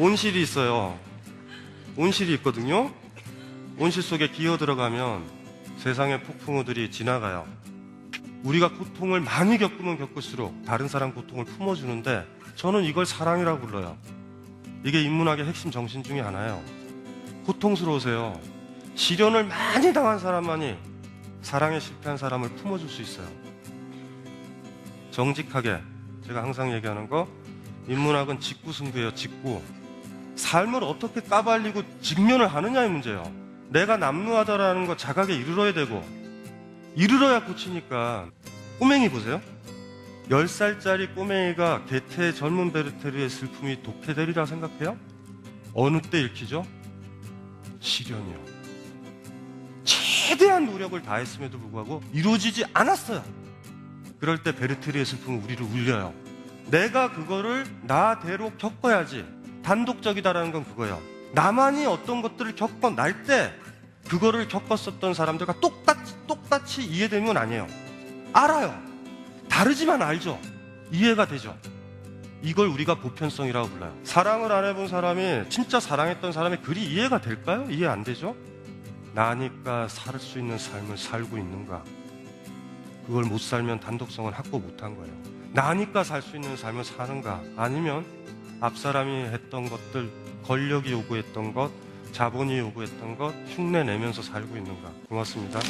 온실이 있어요. 온실이 있거든요. 온실 속에 기어 들어가면 세상의 폭풍우들이 지나가요. 우리가 고통을 많이 겪으면 겪을수록 다른 사람 고통을 품어주는데 저는 이걸 사랑이라고 불러요. 이게 인문학의 핵심 정신 중에 하나예요. 고통스러우세요. 시련을 많이 당한 사람만이 사랑에 실패한 사람을 품어줄 수 있어요. 정직하게 제가 항상 얘기하는 거 인문학은 직구 승부예요. 직구. 삶을 어떻게 까발리고 직면을 하느냐의 문제예요. 내가 남루하다라는 거 자각에 이르러야 되고 이르러야 고치니까 꼬맹이 보세요. 10살짜리 꼬맹이가 게테의 젊은 베르테르의 슬픔이 독해되리라 생각해요? 어느 때 읽히죠? 시련이요. 최대한 노력을 다했음에도 불구하고 이루어지지 않았어요. 그럴 때 베르테르의 슬픔은 우리를 울려요. 내가 그거를 나대로 겪어야지. 단독적이다라는 건 그거예요. 나만이 어떤 것들을 겪어 날 때 그거를 겪었었던 사람들과 똑같이 똑같이 이해되는 건 아니에요. 알아요. 다르지만 알죠. 이해가 되죠. 이걸 우리가 보편성이라고 불러요. 사랑을 안 해본 사람이 진짜 사랑했던 사람이 그리 이해가 될까요? 이해 안 되죠? 나니까 살 수 있는 삶을 살고 있는가? 그걸 못 살면 단독성은 확보 못한 거예요. 나니까 살 수 있는 삶을 사는가? 아니면 앞 사람이 했던 것들, 권력이 요구했던 것, 자본이 요구했던 것 흉내 내면서 살고 있는가? 고맙습니다.